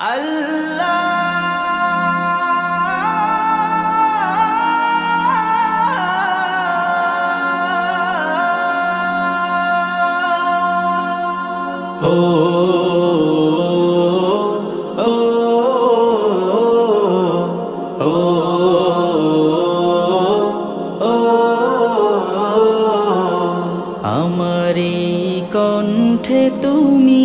আল্লাহ আমার কণ্ঠে তুমি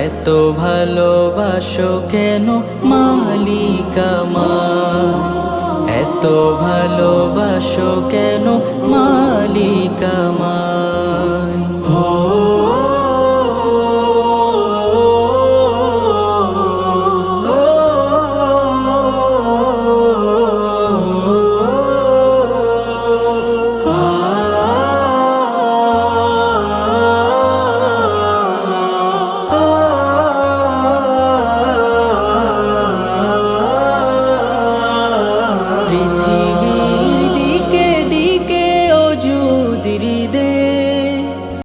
এত ভালোবাসো কেন মালিকামা? এত ভালোবাসো কেন